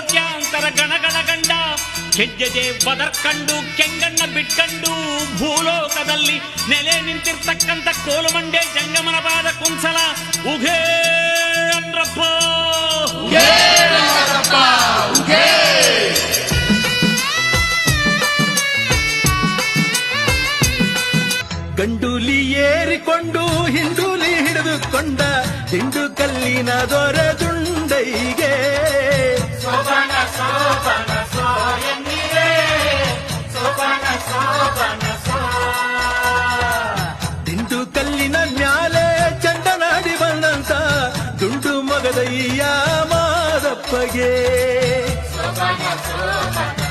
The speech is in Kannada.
ರೈತರ ಗಣಗಣ ಗಂಡ. ಹೆಜ್ಜೆದೆ ಬದರ್ಕಂಡು ಕೆಂಗಣ್ಣ ಬಿಟ್ಕಂಡು ಭೂಲೋಕದಲ್ಲಿ ನೆಲೆ ನಿಂತಿರ್ತಕ್ಕಂಥ ಕೋಲುಮಂಡೆ ಜಂಗಮನ ಪಾದ ಕುಂಸಲ. ಉಘೇ ಅಂದ್ರಪ್ಪ ಗಂಡೂಲಿ ಏರಿಕೊಂಡು ಹಿಂಡೂಲಿ ಹಿಡಿದುಕೊಂಡ ದಿಂಡು ಕಲ್ಲಿನ ದೊರೆದುಂಡೈಗೆ. ಸೋಬನ ದುಂಡು ಮಗದಯ್ಯ ಮಾದಪ್ಪಗೆ ಸೋಬನ ಸೋಬನ